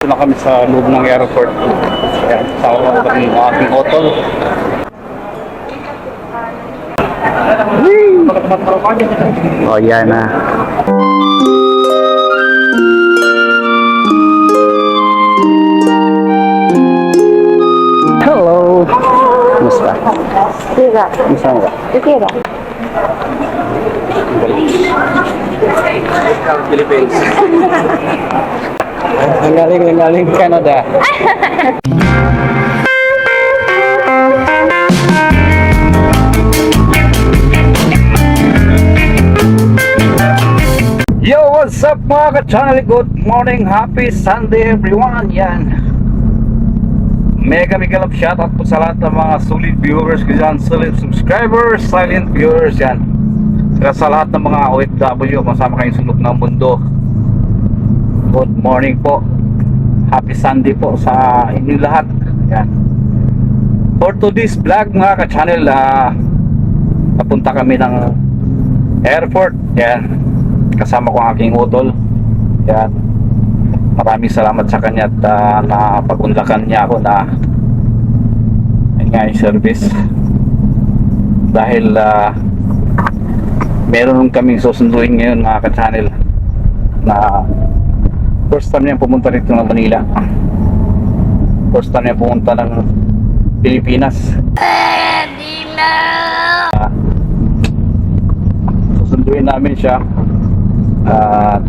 Ito na kami sa loob ng airport. Ayan, kasama ko kami ng aking otol. Oh, yan na. Hello! Kumusta? Diba? Kumusta mo ba? Ba? Philippines. Ang galing, ang Canada. Yo, what's up mga ka-channel? Good morning, happy Sunday everyone. Yan. Mega mega love shoutout po sa lahat ng mga solid viewers ko dyan, solid subscribers, silent viewers yan. Sa lahat ng mga OFW, masama kayong sulok ng mundo. Good morning po. Happy Sunday po sa inyo lahat. Yan. For today's vlog mga ka-channel, ah, papunta kami ng airport. Yan. Kasama ko ang aking utol. Yan. Maraming salamat sa kanya at ah, napagunlakan niya ako na ayun nga yung service. Dahil ah, meron kaming susunduin ngayon mga ka-channel na first time niya pumunta rito ng Manila. First time niya pumunta ng Pilipinas. Ah, susunduin namin siya at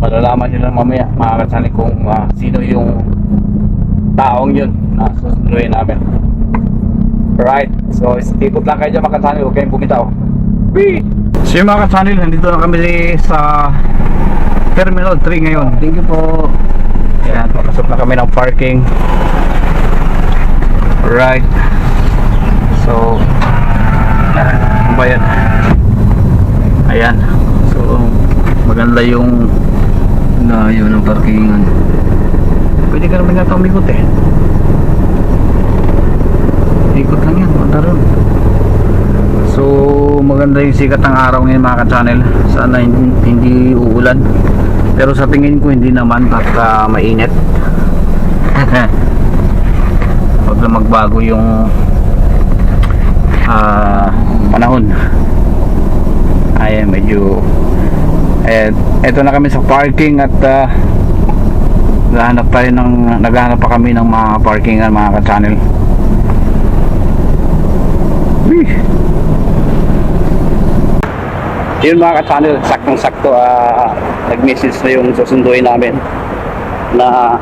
malalaman nyo lang mamaya mga ka-channel kung ah, sino yung taong yun na susunduin namin. Right. So, istipot lang kayo dyan mga ka-channel. Huwag kayong bumitaw. Wee! So yung mga ka-channel, nandito na kami sa Terminal 3 ngayon. Thank you po. Ayan, papasok na kami ng parking. Right. So, yan? Ayan. So, maganda yung Layo ng parkingan. Pwede ka naman nga umikot eh. Ikot lang yan, punta ron. So, maganda yung sikat ng araw ngayon mga ka-channel. Sana hindi, hindi uulan. Pero sa tingin ko hindi naman baka mainit. Huwag lang magbago yung ah, panahon. Ay, medyo eh, eto na kami sa parking at ah, naghahanap tayo ng naghahanap pa kami ng mga parkingan mga ka-channel Wih. Yun mga ka-channel saktong sakto ah, nag-message na yung susunduin namin na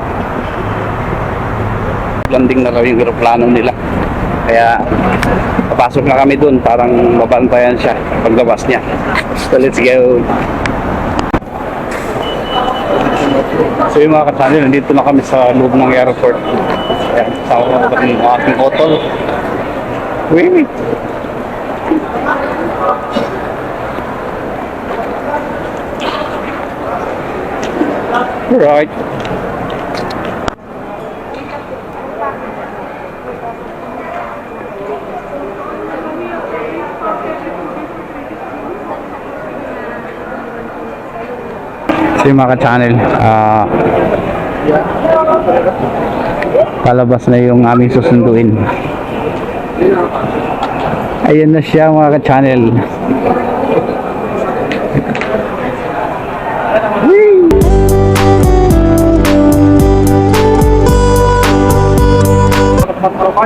landing na raw yung aeroplano nila kaya papasok na kami dun parang mabantayan siya paglabas niya so let's go So yung mga ka-channel, nandito na kami sa loob ng airport. Ayan, kasama ko ng aking otol. Wait! Alright. So yung mga ka-channel, ah palabas na yung aming susunduin. Ayan na siya mga ka-channel.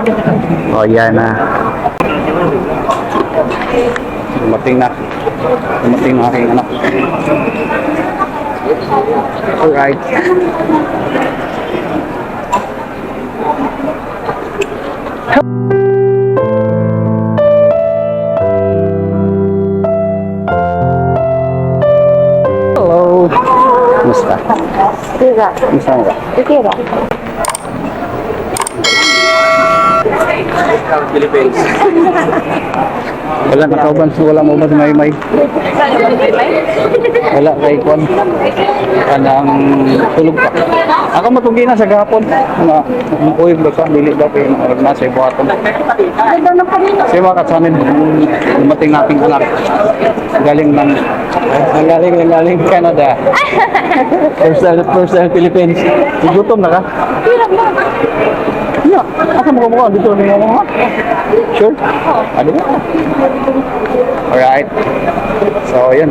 Oh, yan na. Dumating na. Dumating na aking anak. Alright. Hello. Kumusta? Diba? Kumusta mo ba? Okay ba? Philippines. Wala nakauban, wala mo ba May May? Wala kay Kwan. Kanang tulog pa. Ako matugi na sa gapon. Nga, umuwi ba ka? Dili daw kayo nasa ibuhaton. Kasi mga katsanin, dumating nating anak. Galing ng, galing ng galing Canada. First time, first time Philippines. Gutom na ka? Yeah. Asa mo kumukha? Dito na mo mga? Sure? Ano ba? Alright. So, yun.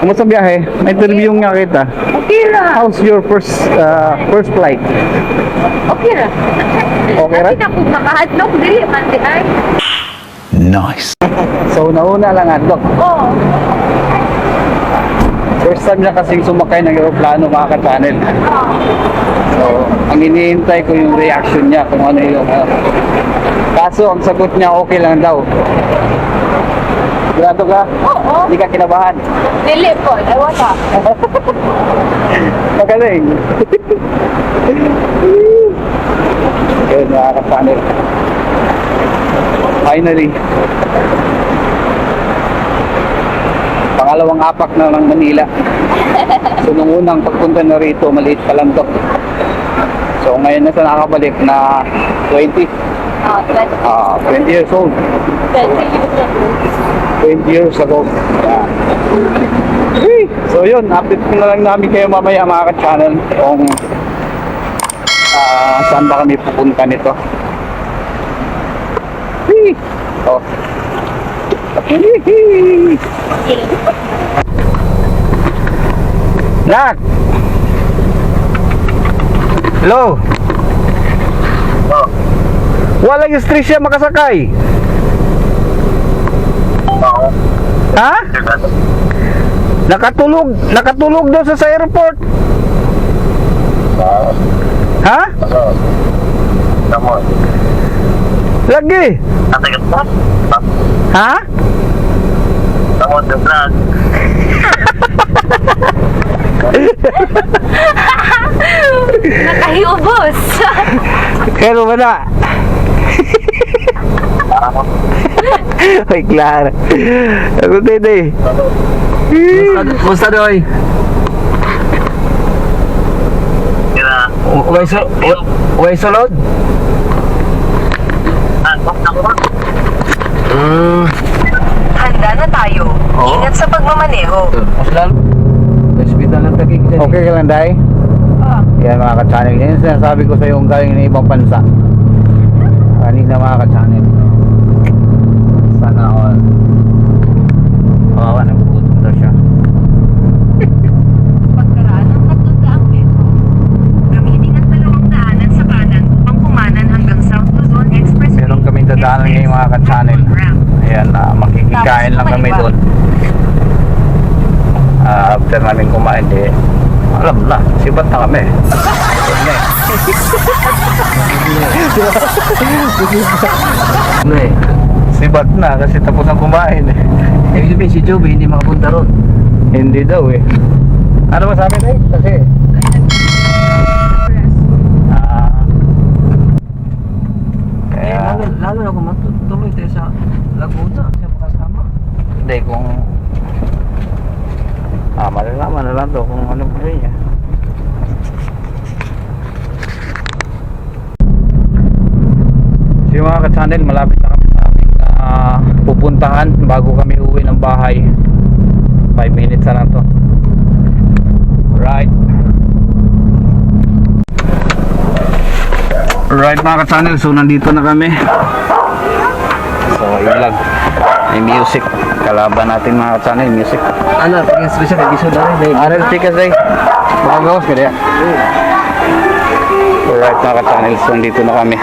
Kumusta ang biyahe? May interview nga kita. Okay ra. How's your first uh, first flight? Okay ra. Okay ra? Kasi ako makahadlok dili man di ay. So, nauna lang adlok. Oo. First time niya kasing sumakay ng aeroplano mga ka-channel. So, ang iniintay ko yung reaction niya kung ano yung ano. Kaso, ang sagot niya okay lang daw. Sigurado ka? Oo. Hindi ka kinabahan. Dili po, ewan ka. Magaling. Yun, mga ka-channel. Finally. Pangalawang apak na ng Manila. So, nung unang pagpunta na rito, maliit pa lang to. So, ngayon na sa nakabalik na 20. Ah, 20 ah 20 years old. 20 years ago. 20 years ago. Yeah. So yun, update ko na lang namin kayo mamaya mga ka-channel kung ah, saan ba kami pupunta nito. Hey! Oh. Hey! Nak! Hello? Walang stress siya makasakay. Ha? Nakatulog, nakatulog daw sa, sa airport. Ha? Lagi. Ha? Nakahiubos. Pero ba na? Ay, Clara. Ako din eh. Kumusta doy? Uway so uway sulod? Hmm. Handa na tayo. Oo. Ingat sa pagmamaneho. Mas lalo. Hospital lang tagig dyan. Okay ka lang, Day? Ah. Yan mga ka-channel. Yan yung sinasabi ko sa yung galing ng ibang bansa. Kanina mga ka-channel. Sana all. Kawawa ng puto siya. Pagkaraan ng 300 metro, gamitin ang dalawang daanan sa kanan upang kumanan hanggang South Luzon Expressway. Meron kaming dadaanan ngayon mga ka-channel. Ayan, uh, makikikain lang kami doon. Ah, after namin kumain, di, alam na, sibat na kami. Eh. Ano eh? Sibat na kasi tapos na kumain eh. Ibig sabihin si Joby hindi makapunta ron. Hindi daw eh. Ano masabi tayo? Kasi, ah, Eh, kaya, lalo, lalo na kung matutuloy tayo sa Laguna. Siya makasama. hindi kung, ah, malalaman na lang to kung ano pa rin niya. So yung mga ka-channel, malapit na kami sa aming ah, pupuntahan bago kami uwi ng bahay. 5 minutes na lang to. Right. Right mga ka-channel, so nandito na kami. Yun lang. May music. Kalaban natin mga ka-channel, music. Ano, tingin special episode na rin. Aral tikas ay. Makagawas ka diya. Alright mga ka-channel, so nandito na kami.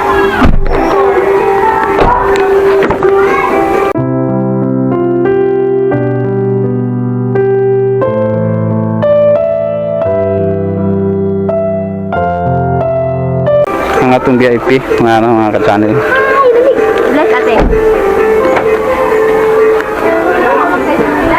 Ang atong VIP, mga ano, mga ka-channel. Bless ate.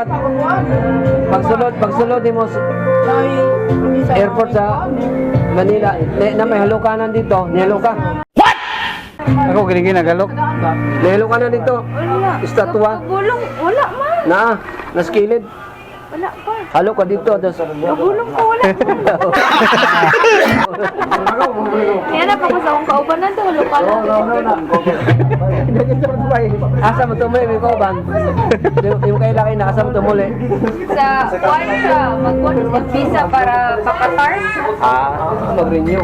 Dapat pagsulod, pagsulod mo sa airport sa Manila, na, na may halukanan dito, nihalo ka. Ako kinigin nagalok. Nihalo ka na dito. Estatwa. Gulong. Wala man. Na, naskilid. Wala pa. Halo ka dito. Das, Gulong ko. Wala. Kaya na pa sa akong kauban na to. Wala pala. asa mo tumuli, may kauban. yung, yung kay laki na, asa mo tumuli. Sa kuwan siya. Magkuhan sa visa para pakatar. Ah, mag-renew.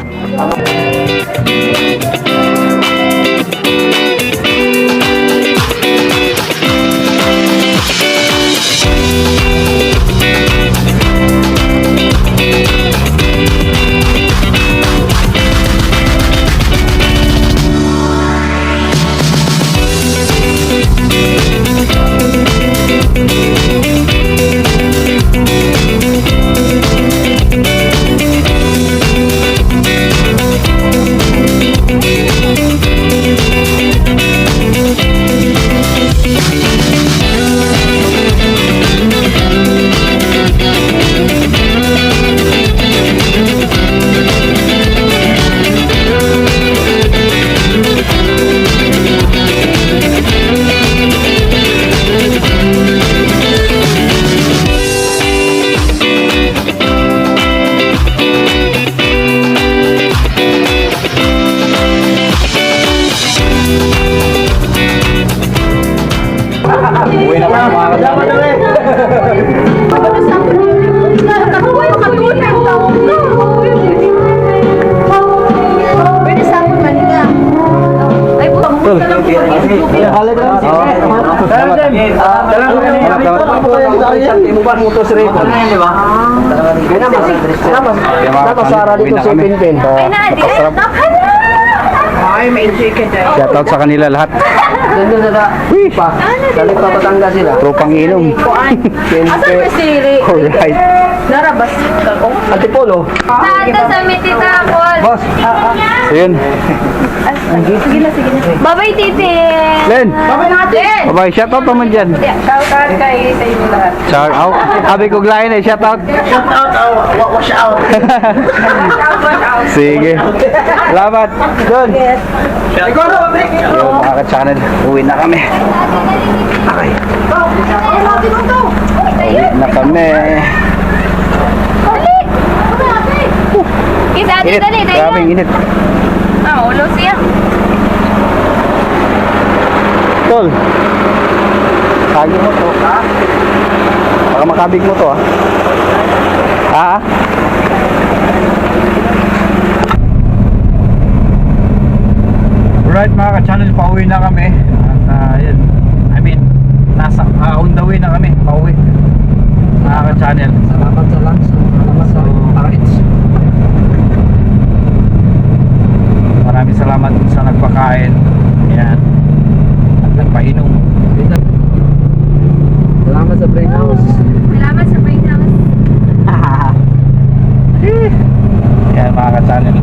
Uwi lang. Napasara dito si Pinpin. Ay, na, di. Shoutout sa kanila lahat. Nandun na na. Pa. Dali pa Batangas sila. Tropang inom. Asa ba si Ri? Alright. Narabas ko. Antipolo. Nata sa mitita ko. Boss. So yun. Sige na, sige na. Bye-bye, titi. Len. Bye-bye natin. Bye-bye. Shoutout naman dyan. Shout out kay sa inyo lahat. Shout out. Abi ko glain eh. Shoutout. Shout out, shout out. Sige. Salamat. Doon. Yung mga ka-channel. Uwi na kami. Okay. Uwi na kami. Kita ate, Init. dali, dali. Grabing init. Ah, ulo siya. Tol. Tagi mo to. Baka makabig mo to ah. Ah? Alright mga ka-channel, pauwi na kami. At ah, yun, I mean, nasa uh, on the way na kami, pauwi. Mga ka-channel. Salamat sa lunch. Salamat sa package. Maraming salamat sa nagpakain. Ayan. At nagpainom. Salamat sa brain house. Salamat sa brain house. Ayan mga ka-channel.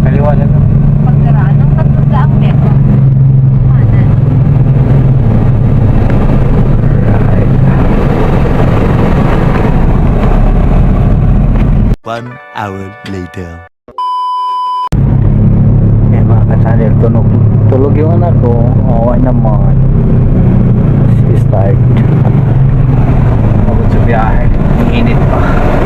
Kaliwa to. Pagkaraan ng tatlong daang metro. One hour later. Ayan ka-channel, tunog. Tulog yung anak ko. Awa naman. Si start. Pagod sa biyahe. Init pa.